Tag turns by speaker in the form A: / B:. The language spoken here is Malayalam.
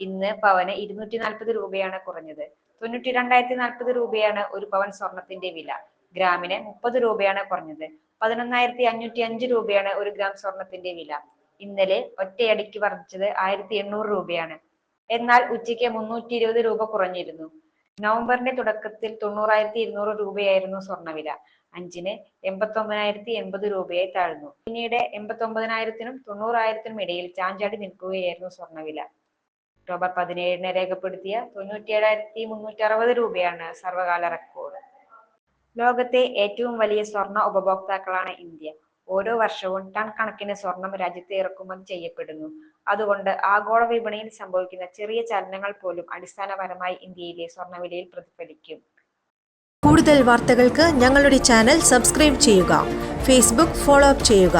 A: ഇന്ന് പവന് ഇരുന്നൂറ്റി നാൽപ്പത് രൂപയാണ് കുറഞ്ഞത്. തൊണ്ണൂറ്റി രണ്ടായിരത്തി നാൽപ്പത് രൂപയാണ് ഒരു പവൻ സ്വർണത്തിന്റെ വില. ഗ്രാമിന് മുപ്പത് രൂപയാണ് കുറഞ്ഞത്. പതിനൊന്നായിരത്തി അഞ്ഞൂറ്റി അഞ്ച് രൂപയാണ് ഒരു ഗ്രാം സ്വർണത്തിന്റെ വില. ഇന്നലെ ഒറ്റയടിക്ക് വർദ്ധിച്ചത് ആയിരത്തി എണ്ണൂറ് രൂപയാണ്. എന്നാൽ ഉച്ചയ്ക്ക് മുന്നൂറ്റി ഇരുപത് രൂപ കുറഞ്ഞിരുന്നു. നവംബറിന്റെ തുടക്കത്തിൽ തൊണ്ണൂറായിരത്തി ഇരുന്നൂറ് രൂപയായിരുന്നു സ്വർണവില അഞ്ചിന് എൺപത്തി ഒമ്പതിനായിരത്തി എൺപത് രൂപയായി താഴ്ന്നു. പിന്നീട് എൺപത്തി ഒമ്പതിനായിരത്തിനും തൊണ്ണൂറായിരത്തിനും ഇടയിൽ ചാഞ്ചാടി നിൽക്കുകയായിരുന്നു സ്വർണവില ഒക്ടോബർ പതിനേഴിന് രേഖപ്പെടുത്തിയ തൊണ്ണൂറ്റി ഏഴായിരത്തി മുന്നൂറ്റി അറുപത് രൂപയാണ് സർവകാല റെക്കോർഡ് ലോകത്തെ ഏറ്റവും വലിയ സ്വർണ ഉപഭോക്താക്കളാണ് ഇന്ത്യ. ഓരോ വർഷവും ടൺ കണക്കിന് സ്വർണം രാജ്യത്ത് ഇറക്കുമതി ചെയ്യപ്പെടുന്നു. അതുകൊണ്ട് ആഗോള വിപണിയിൽ സംഭവിക്കുന്ന ചെറിയ ചലനങ്ങൾ പോലും അടിസ്ഥാനപരമായി ഇന്ത്യയിലെ സ്വർണവിലയിൽ പ്രതിഫലിക്കും.
B: കൂടുതൽ വാർത്തകൾക്ക് ഞങ്ങളുടെ ചാനൽ സബ്സ്ക്രൈബ് ചെയ്യുക ഫേസ്ബുക്ക് ഫോളോ അപ്പ് ചെയ്യുക.